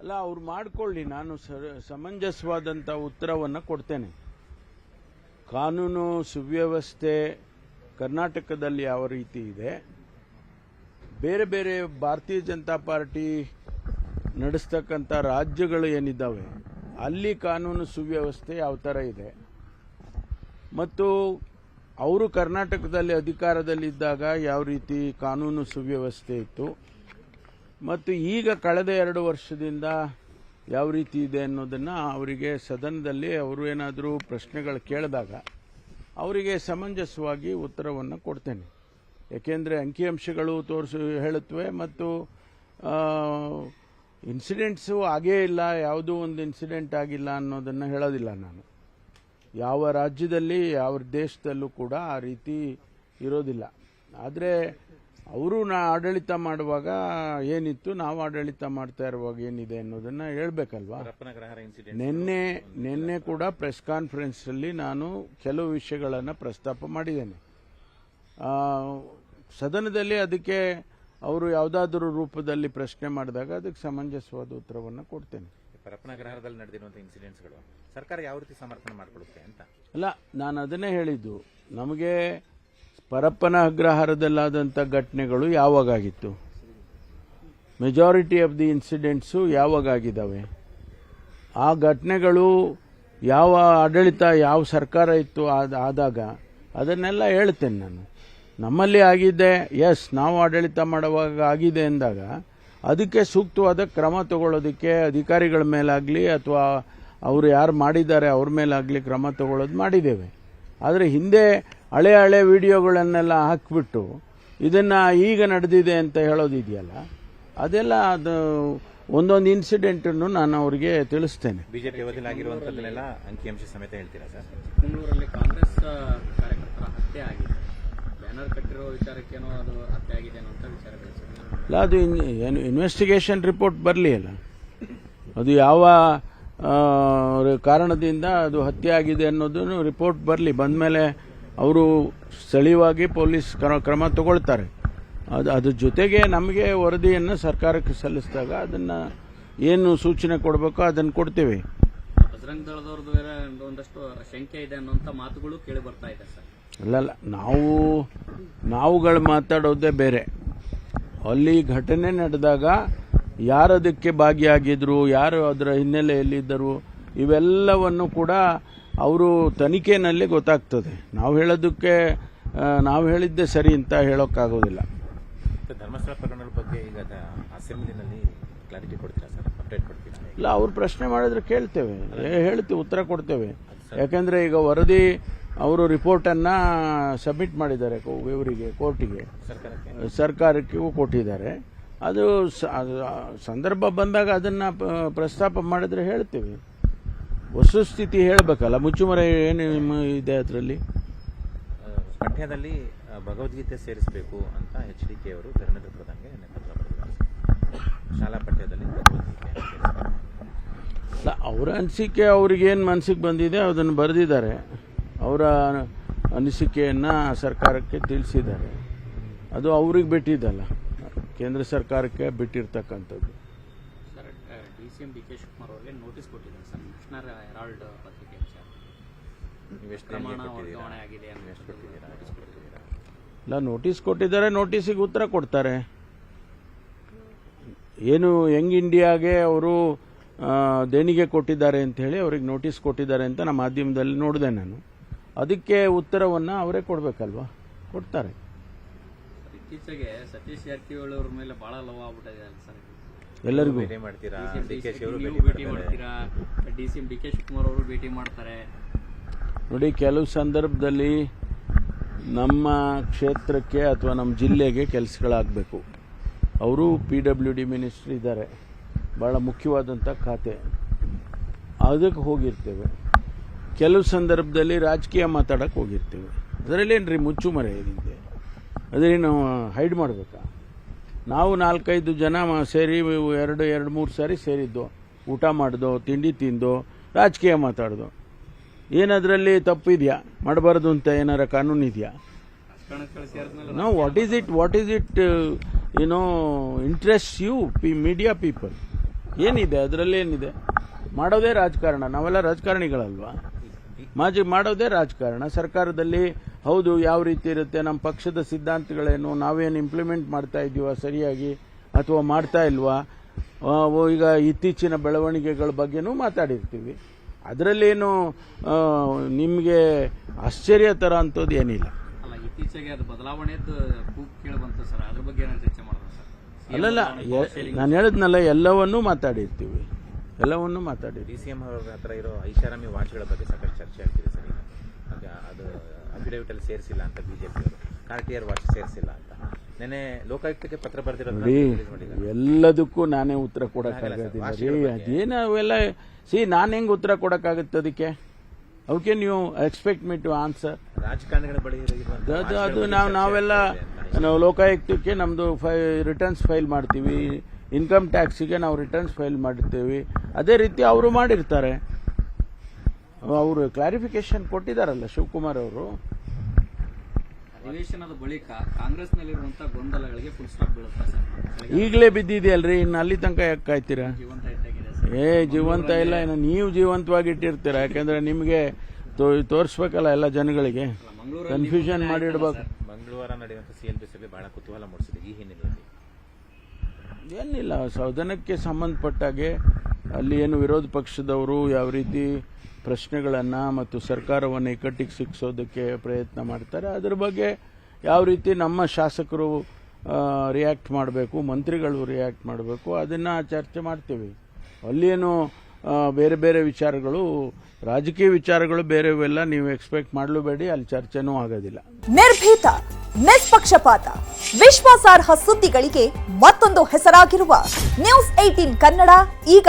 ಅಲ್ಲ, ಅವ್ರು ಮಾಡ್ಕೊಳ್ಳಿ, ನಾನು ಸಮಂಜಸವಾದಂತ ಉತ್ತರವನ್ನು ಕೊಡ್ತೇನೆ. ಕಾನೂನು ಸುವ್ಯವಸ್ಥೆ ಕರ್ನಾಟಕದಲ್ಲಿ ಯಾವ ರೀತಿ ಇದೆ, ಬೇರೆ ಬೇರೆ ಭಾರತೀಯ ಜನತಾ ಪಾರ್ಟಿ ನಡೆಸ್ತಕ್ಕಂಥ ರಾಜ್ಯಗಳು ಏನಿದ್ದಾವೆ, ಅಲ್ಲಿ ಕಾನೂನು ಸುವ್ಯವಸ್ಥೆ ಯಾವ ಥರ ಇದೆ, ಮತ್ತು ಅವರು ಕರ್ನಾಟಕದಲ್ಲಿ ಅಧಿಕಾರದಲ್ಲಿದ್ದಾಗ ಯಾವ ರೀತಿ ಕಾನೂನು ಸುವ್ಯವಸ್ಥೆ ಇತ್ತು ಮತ್ತು ಈಗ ಕಳೆದ ಎರಡು ವರ್ಷದಿಂದ ಯಾವ ರೀತಿ ಇದೆ ಅನ್ನೋದನ್ನು ಅವರಿಗೆ ಸದನದಲ್ಲಿ ಅವರು ಏನಾದರೂ ಪ್ರಶ್ನೆಗಳು ಕೇಳಿದಾಗ ಅವರಿಗೆ ಸಮಂಜಸವಾಗಿ ಉತ್ತರವನ್ನು ಕೊಡ್ತೇನೆ. ಏಕೆಂದರೆ ಅಂಕಿಅಂಶಗಳು ತೋರಿಸು, ಹೇಳುತ್ತವೆ ಮತ್ತು ಇನ್ಸಿಡೆಂಟ್ಸು ಆಗೇ ಇಲ್ಲ, ಯಾವುದೂ ಒಂದು ಇನ್ಸಿಡೆಂಟ್ ಆಗಿಲ್ಲ ಅನ್ನೋದನ್ನು ಹೇಳೋದಿಲ್ಲ ನಾನು. ಯಾವ ರಾಜ್ಯದಲ್ಲಿ, ಯಾವ ದೇಶದಲ್ಲೂ ಕೂಡ ಆ ರೀತಿ ಇರೋದಿಲ್ಲ. ಆದರೆ ಅವರು ನಾ ಆಡಳಿತ ಮಾಡುವಾಗ ಏನಿತ್ತು ನಾವು ಆಡಳಿತ ಮಾಡ್ತಾ ಇರುವಾಗ ಏನಿದೆ ಅನ್ನೋದನ್ನ ಹೇಳ್ಬೇಕಲ್ವಾ? ನಿನ್ನೆ ನಿನ್ನೆ ಕೂಡ ಪ್ರೆಸ್ ಕಾನ್ಫರೆನ್ಸ್ ಅಲ್ಲಿ ನಾನು ಕೆಲವು ವಿಷಯಗಳನ್ನು ಪ್ರಸ್ತಾಪ ಮಾಡಿದ್ದೇನೆ. ಆ, ಸದನದಲ್ಲಿ ಅದಕ್ಕೆ ಅವರು ಯಾವುದಾದ್ರೂ ರೂಪದಲ್ಲಿ ಪ್ರಶ್ನೆ ಮಾಡಿದಾಗ ಅದಕ್ಕೆ ಸಮಂಜಸವಾದ ಉತ್ತರವನ್ನು ಕೊಡ್ತೇನೆ. ನಡೆದಿರುವಂಥ ಇನ್ಸಿಡೆಂಟ್ಸ್ಗಳು ಸರ್ಕಾರ ಯಾವ ರೀತಿ ಸಮರ್ಥನೆ ಮಾಡಿಕೊಡುತ್ತೆ ಅಂತ? ಅಲ್ಲ ನಾನು ಅದನ್ನೇ ಹೇಳಿದ್ದು. ನಮಗೆ ಪರಪ್ಪನ ಅಗ್ರಹಾರದಲ್ಲಾದಂಥ ಘಟನೆಗಳು ಯಾವಾಗಾಗಿತ್ತು? ಮೆಜಾರಿಟಿ ಆಫ್ ದಿ ಇನ್ಸಿಡೆಂಟ್ಸು ಯಾವಾಗಾಗಿದ್ದಾವೆ? ಆ ಘಟನೆಗಳು ಯಾವ ಆಡಳಿತ ಯಾವ ಸರ್ಕಾರ ಇತ್ತು ಆದ- ಆದಾಗ ಅದನ್ನೆಲ್ಲ ಹೇಳ್ತೇನೆ ನಾನು. ನಮ್ಮಲ್ಲಿ ಆಗಿದೆ ಎಸ್ ನಾವು ಆಡಳಿತ ಮಾಡುವಾಗ ಆಗಿದೆ ಅಂದಾಗ ಅದಕ್ಕೆ ಸೂಕ್ತವಾದ ಕ್ರಮ ತಗೊಳ್ಳೋದಕ್ಕೆ ಅಧಿಕಾರಿಗಳ ಮೇಲಾಗಲಿ ಅಥವಾ ಅವರು ಯಾರು ಮಾಡಿದ್ದಾರೆ ಅವ್ರ ಮೇಲಾಗಲಿ ಕ್ರಮ ತಗೊಳ್ಳೋದು ಮಾಡಿದ್ದೇವೆ. ಆದರೆ ಹಿಂದೆ ಹಳೆ ಹಳೆ ವಿಡಿಯೋಗಳನ್ನೆಲ್ಲ ಹಾಕ್ಬಿಟ್ಟು ಇದನ್ನ ಈಗ ನಡೆದಿದೆ ಅಂತ ಹೇಳೋದಿದೆಯಲ್ಲ ಅದೆಲ್ಲ ಅದು ಒಂದೊಂದು ಇನ್ಸಿಡೆಂಟನ್ನು ನಾನು ಅವರಿಗೆ ತಿಳಿಸ್ತೇನೆ. ಬಿಜೆಪಿ ಅವಧಿಯಲ್ಲಿ ಆಗಿರುವಂತದ್ದನ್ನೆಲ್ಲ ಅಂಕಿಅಂಶ ಸಮೇತ ಹೇಳ್ತೀರಾ ಸರ್? ಚಿಕ್ಕಮಗಳೂರಲ್ಲಿ ಕಾಂಗ್ರೆಸ್ ಕಾರ್ಯಕರ್ತರ ಹತ್ಯೆ ಆಗಿದೆ. ಬ್ಯಾನರ್ ಕಟ್ಟಿರೋ ವಿಚಾರಕ್ಕೇನೋ ಅದು ಹತ್ಯೆ ಆಗಿದೆ ಅಂತ ಅಲ್ಲ ಅದು ಇನ್- ಏನು ಇನ್ವೆಸ್ಟಿಗೇಷನ್ ರಿಪೋರ್ಟ್ ಬರಲಿ ಅಲ್ಲ. ಅದು ಯಾವ ಕಾರಣದಿಂದ ಅದು ಹತ್ಯೆ ಆಗಿದೆ ಅನ್ನೋದನ್ನು ರಿಪೋರ್ಟ್ ಬರಲಿ. ಬಂದಮೇಲೆ ಅವರು ಸ್ಥಳೀಯವಾಗಿ ಪೊಲೀಸ್ ಕ್ರ- ಕ್ರಮ ತಗೊಳ್ತಾರೆ. ಅದು ಅದ್ರ ಜೊತೆಗೆ ನಮಗೆ ವರದಿಯನ್ನು ಸರ್ಕಾರಕ್ಕೆ ಸಲ್ಲಿಸಿದಾಗ ಅದನ್ನು ಏನು ಸೂಚನೆ ಕೊಡಬೇಕೋ ಅದನ್ನು ಕೊಡ್ತೇವೆ. ಬಜರಂಗ್ ದಳದವ್ರದ್ದು ಬೇರೆ ಒಂದಷ್ಟು ಶಂಕೆ ಇದೆ ಅನ್ನೋಂಥ ಮಾತುಗಳು ಕೇಳಿ ಬರ್ತಾ ಇದೆ ಸರ್. ಅಲ್ಲಲ್ಲ ನಾವು ನಾವುಗಳು ಮಾತಾಡೋದೇ ಬೇರೆ. ಅಲ್ಲಿ ಘಟನೆ ನಡೆದಾಗ ಯಾರದಕ್ಕೆ ಭಾಗಿಯಾಗಿದ್ರು ಯಾರು ಅದರ ಹಿನ್ನೆಲೆಯಲ್ಲಿದ್ದರು ಇವೆಲ್ಲವನ್ನು ಕೂಡ ಅವರು ತನಿಖೆನಲ್ಲಿ ಗೊತ್ತಾಗ್ತದೆ. ನಾವು ಹೇಳೋದಕ್ಕೆ ನಾವು ಹೇಳಿದ್ದೆ ಸರಿ ಅಂತ ಹೇಳೋಕ್ಕಾಗೋದಿಲ್ಲ. ಧರ್ಮಸ್ಥಳ ಪ್ರಕರಣದ ಬಗ್ಗೆ ಈಗ ಅಸೆಂಬ್ಲಿನಲ್ಲಿ ಕ್ಲಾರಿಟಿ ಕೊಡ್ತೀರಾ ಸರ್? ಅಪ್ಡೇಟ್ ಕೊಡ್ತೀರಾ? ಇಲ್ಲ ಅವ್ರು ಪ್ರಶ್ನೆ ಮಾಡಿದ್ರೆ ಕೇಳ್ತೇವೆ. ಹೇಳ್ತೀವಿ ಉತ್ತರ ಕೊಡ್ತೇವೆ. ಯಾಕಂದ್ರೆ ಈಗ ವರದಿ ಅವರು ರಿಪೋರ್ಟನ್ನು ಸಬ್ಮಿಟ್ ಮಾಡಿದ್ದಾರೆ ಇವರಿಗೆ ಕೋರ್ಟಿಗೆ. ಸರ್ಕಾರಕ್ಕೆ? ಕೊಟ್ಟಿದ್ದಾರೆ. ಅದು ಸಂದರ್ಭ ಬಂದಾಗ ಅದನ್ನು ಪ್ರಸ್ತಾಪ ಮಾಡಿದ್ರೆ ಹೇಳ್ತೀವಿ. ವಸ್ತುಸ್ಥಿತಿ ಹೇಳಬೇಕಲ್ಲ ಮುಚ್ಚುಮರೆ ಏನು ನಿಮ್ಮ ಇದೆ ಅದರಲ್ಲಿ? ಪಠ್ಯದಲ್ಲಿ ಭಗವದ್ಗೀತೆ ಸೇರಿಸಬೇಕು ಅಂತ ಎಚ್ ಡಿ ಕೆ ಅವರು ಧರ್ಮೇಂದ್ರ ಪ್ರಧಾನ್ಗೆ ಶಾಲಾ ಪಠ್ಯದಲ್ಲಿ ಭಗವದ್ಗೀತೆ ಅವರ ಅನಿಸಿಕೆ ಅವ್ರಿಗೇನು ಮನಸ್ಸಿಗೆ ಬಂದಿದೆ ಅದನ್ನು ಬರೆದಿದ್ದಾರೆ. ಅವರ ಅನಿಸಿಕೆಯನ್ನು ಸರ್ಕಾರಕ್ಕೆ ತಿಳಿಸಿದ್ದಾರೆ. ಅದು ಅವ್ರಿಗೆ ಬಿಟ್ಟಿದ್ದಲ್ಲ ಕೇಂದ್ರ ಸರ್ಕಾರಕ್ಕೆ ಬಿಟ್ಟಿರ್ತಕ್ಕಂಥದ್ದು. D C M D K Shivakumar ಅವರಿಗೆ ನೋಟಿಸ್ ಕೊಟ್ಟಿದ್ದಾರೆ ಸರ್. ನ್ಯಾಷನಲ್ ಹೆರಾಲ್ಡ್ ಪತ್ರಿಕೆ ವಿಚಾರ. ಪ್ರಮಾಣ? ವರ್ಗಾವಣೆ ಆಗಿದೆ ನೋಟಿಸ್ ಕೊಟ್ಟಿದ್ದೀರಾ? ಇಲ್ಲ ನೋಟಿಸ್ ಕೊಟ್ಟಿದ್ದಾರೆ ನೋಟಿಸಿಗೆ ಉತ್ತರ ಕೊಡ್ತಾರೆ. ಏನು ಯಂಗ್ ಇಂಡಿಯಾಗೆ ಅವರು ದೇಣಿಗೆ ಕೊಟ್ಟಿದ್ದಾರೆ ಅಂತ ಹೇಳಿ ಅವ್ರಿಗೆ ನೋಟಿಸ್ ಕೊಟ್ಟಿದ್ದಾರೆ ಅಂತ ನಮ್ಮ ಮಾಧ್ಯಮದಲ್ಲಿ ನೋಡಿದೆ ನಾನು. ಅದಕ್ಕೆ ಉತ್ತರವನ್ನು ಅವರೇ ಕೊಡಬೇಕಲ್ವಾ? ಕೊಡ್ತಾರೆ. ಇತ್ತೀಚೆಗೆ ಸತೀಶ್ ಜಾರಕಿಹೊಳಿ ಅವ್ರ ಮೇಲೆ ಬಹಳ ಲವ್ ಆಗ್ಬಿಟ್ಟಿದೆ ಅಲ್ಲ ಸರ್. ಎಲ್ಲರಿಗೂ. ಭೇಟಿ ಮಾಡ್ತೀರಾ? ಡಿ ಕೆ ಶಿ ಭೇಟಿ ಮಾಡ್ತೀರಾ. D C M D K Shivakumar ಅವರು ಭೇಟಿ ಮಾಡ್ತಾರೆ. ನೋಡಿ ಕೆಲವು ಸಂದರ್ಭದಲ್ಲಿ ನಮ್ಮ ಕ್ಷೇತ್ರಕ್ಕೆ ಅಥವಾ ನಮ್ಮ ಜಿಲ್ಲೆಗೆ ಕೆಲಸಗಳಾಗಬೇಕು. ಅವರು ಪಿ ಡಬ್ಲ್ಯೂ ಡಿ ಮಿನಿಸ್ಟ್ರ್ ಇದ್ದಾರೆ. ಭಾಳ ಮುಖ್ಯವಾದಂಥ ಖಾತೆ. ಅದಕ್ಕೆ ಹೋಗಿರ್ತೇವೆ. ಕೆಲವು ಸಂದರ್ಭದಲ್ಲಿ ರಾಜಕೀಯ ಮಾತಾಡೋಕ್ಕೆ ಹೋಗಿರ್ತೇವೆ. ಅದರಲ್ಲೇನು ರೀ ಮುಚ್ಚುಮರೆ ಏನಿದೆ ಅದೇ ನಾವು ಹೈಡ್ ಮಾಡಬೇಕಾ? ನಾವು ನಾಲ್ಕೈದು ಜನ ಸೇರಿ ಎರಡು ಎರಡು, ಮೂರು ಸಾರಿ ಸೇರಿದ್ದು. ಊಟ ಮಾಡಿದೋ, ತಿಂಡಿ ತಿಂದೋ, ರಾಜಕೀಯ ಮಾತಾಡ್ದು. ಏನದರಲ್ಲಿ ತಪ್ಪಿದೆಯಾ? ಮಾಡಬಾರ್ದು ಅಂತ ಏನಾರ ಕಾನೂನು ಇದೆಯಾ ನಾವು what is it what is it ಏನೋ interest U P media people ಏನಿದೆ? ಅದರಲ್ಲಿ ಏನಿದೆ? ಮಾಡೋದೇ ರಾಜಕಾರಣ. ನಾವೆಲ್ಲ ರಾಜಕಾರಣಿಗಳಲ್ವಾ? ಮಾಜಿ ಮಾಡೋದೇ ರಾಜಕಾರಣ. ಸರ್ಕಾರದಲ್ಲಿ ಹೌದು ಯಾವ ರೀತಿ ಇರುತ್ತೆ? ನಮ್ಮ ಪಕ್ಷದ ಸಿದ್ಧಾಂತಗಳೇನು ನಾವೇನು ಇಂಪ್ಲಿಮೆಂಟ್ ಮಾಡ್ತಾ ಇದೀವ ಸರಿಯಾಗಿ ಅಥವಾ ಮಾಡ್ತಾ ಇಲ್ವಾ? ಈಗ ಇತ್ತೀಚಿನ ಬೆಳವಣಿಗೆಗಳ ಬಗ್ಗೆನೂ ಮಾತಾಡಿರ್ತೀವಿ. ಅದರಲ್ಲೇನು ನಿಮಗೆ ಆಶ್ಚರ್ಯ ಥರ ಅಂಥದ್ದು ಏನಿಲ್ಲ. ಅಲ್ಲ ಇತ್ತೀಚೆಗೆ ಅದು ಬದಲಾವಣೆದ್ದು ಕೂಗ್ ಕೇಳಿ ಸರ್ ಅದ್ರ ಬಗ್ಗೆ ಚರ್ಚೆ ಮಾಡೋದು ಸರ್? ಅಲ್ಲಲ್ಲ ನಾನು ಹೇಳಿದ್ನಲ್ಲ ಎಲ್ಲವನ್ನೂ ಮಾತಾಡಿರ್ತೀವಿ. ಎಲ್ಲವನ್ನೂ ಮಾತಾಡಿರ್ತೀವಿ. ಡಿ ಸಿ ಎಂ ಅವರ ಹತ್ರ ಇರೋ ಐಷಾರಾಮಿ ವಾಚ್ಗಳ ಬಗ್ಗೆ ಸಾಕಷ್ಟು ಚರ್ಚೆ ಆಗ್ತಿದೆ ಸರ್ ಅದು ಅಲ್ಲಿ ಸೇರಿಸಿಲ್ಲ ಅಂತ ಬಿಜೆಪಿ ಅವರು. ಕಾರ್ಟಿಯರ್ ವಾಚ್ ಸೇರಿಸಿಲ್ಲ ಅಂತ. ನೆನೆ ಲೋಕಾಯುಕ್ತಕ್ಕೆ ಪತ್ರ ಬರೆದಿರೋದು ಎಲ್ಲದಕ್ಕೂ ನಾನೇ ಉತ್ತರ ಕೊಡಕ್ಕಾಗೋದಿಲ್ಲ ರೀ. ಅದೇನು ಅವೆಲ್ಲ ಸಿ ನಾನು ಹೆಂಗೆ ಉತ್ತರ ಕೊಡಕ್ಕಾಗುತ್ತೆ ಅದಕ್ಕೆ? ಅವಕ್ಕೆ ನೀವು ಎಕ್ಸ್ಪೆಕ್ಟ್ ಮಿ ಟು ಆನ್ಸರ್ ರಾಜಕಾರಣಿಗಳ ಬಳಿ ಅದು ನಾವು ನಾವೆಲ್ಲ ನಾವು ಲೋಕಾಯುಕ್ತಕ್ಕೆ ನಮ್ಮದು ಫೈ ರಿಟರ್ನ್ಸ್ ಫೈಲ್ ಮಾಡ್ತೀವಿ. ಇನ್ಕಮ್ ಟ್ಯಾಕ್ಸಿಗೆ ನಾವು ರಿಟರ್ನ್ಸ್ ಫೈಲ್ ಮಾಡಿರ್ತೀವಿ ಅದೇ ರೀತಿ ಅವರು ಮಾಡಿರ್ತಾರೆ. ಅವರು ಕ್ಲಾರಿಫಿಕೇಶನ್ ಕೊಟ್ಟಿದ್ದಾರಲ್ಲ ಶಿವಕುಮಾರ್ ಅವರು. ಅಧಿವೇಶನದ ಬಳಿಕ ಕಾಂಗ್ರೆಸ್ನಲ್ಲಿರುವಂತಹ ಗೊಂದಲಗಳಿಗೆ ಫುಲ್ ಸ್ಟಾಪ್ ಬೀಳುತ್ತೆ ಈಗಲೇ ಬಿದ್ದಿದೆಯಲ್ರಿ ಇನ್ನು ಅಲ್ಲಿ ತನಕ ಯಾಕೆ ಕಾಯ್ತೀರಾ ಜೀವಂತ ಇದ್ದಾಗಿದೆ ಸರ್. ಏ ಜೀವಂತ ಇಲ್ಲ ಇನ್ನು ನೀವು ಜೀವಂತವಾಗಿ ಇಟ್ಟಿರ್ತೀರಾ? ಯಾಕಂದ್ರೆ ನಿಮಗೆ ತೋರಿಸ್ಬೇಕಲ್ಲ ಎಲ್ಲ ಜನಗಳಿಗೆ. ಕನ್ಫ್ಯೂಷನ್ ಮಾಡಿಡ್ಬೇಕು. ಮಂಗಳವಾರ ನಡೆಯುವಂತ ಸಿಎಲ್ಪಿ ಸಭೆ ಬಹಳ ಕುತೂಹಲ ಮೂಡಿಸಿದೆ ಈ ಹಿನ್ನೆಲೆಯಲ್ಲಿ. ಏನಿಲ್ಲ ಸದನಕ್ಕೆ ಸಂಬಂಧಪಟ್ಟಾಗೆ ಅಲ್ಲಿ ಏನು ವಿರೋಧ ಪಕ್ಷದವರು ಯಾವ ರೀತಿ ಪ್ರಶ್ನೆಗಳನ್ನು ಮತ್ತು ಸರ್ಕಾರವನ್ನು ಇಕ್ಕಟ್ಟಿಗೆ ಸಿಕ್ಕಿಸೋದಕ್ಕೆ ಪ್ರಯತ್ನ ಮಾಡ್ತಾರೆ, ಅದರ ಬಗ್ಗೆ ಯಾವ ರೀತಿ ನಮ್ಮ ಶಾಸಕರು ರಿಯಾಕ್ಟ್ ಮಾಡಬೇಕು, ಮಂತ್ರಿಗಳು ರಿಯಾಕ್ಟ್ ಮಾಡಬೇಕು, ಅದನ್ನು ಚರ್ಚೆ ಮಾಡ್ತೀವಿ. ಅಲ್ಲೇನು ಬೇರೆ ಬೇರೆ ವಿಚಾರಗಳು, ರಾಜಕೀಯ ವಿಚಾರಗಳು ಬೇರೆವೆಲ್ಲ ನೀವು ಎಕ್ಸ್ಪೆಕ್ಟ್ ಮಾಡಲೂಬೇಡಿ, ಅಲ್ಲಿ ಚರ್ಚೆನೂ ಆಗೋದಿಲ್ಲ. ನಿರ್ಭೀತ, ನಿಷ್ಪಕ್ಷಪಾತ, ವಿಶ್ವಾಸಾರ್ಹ ಸುದ್ದಿಗಳಿಗೆ ಮತ್ತೊಂದು ಹೆಸರಾಗಿರುವ ನ್ಯೂಸ್ ಏಟೀನ್ ಕನ್ನಡ, ಈಗ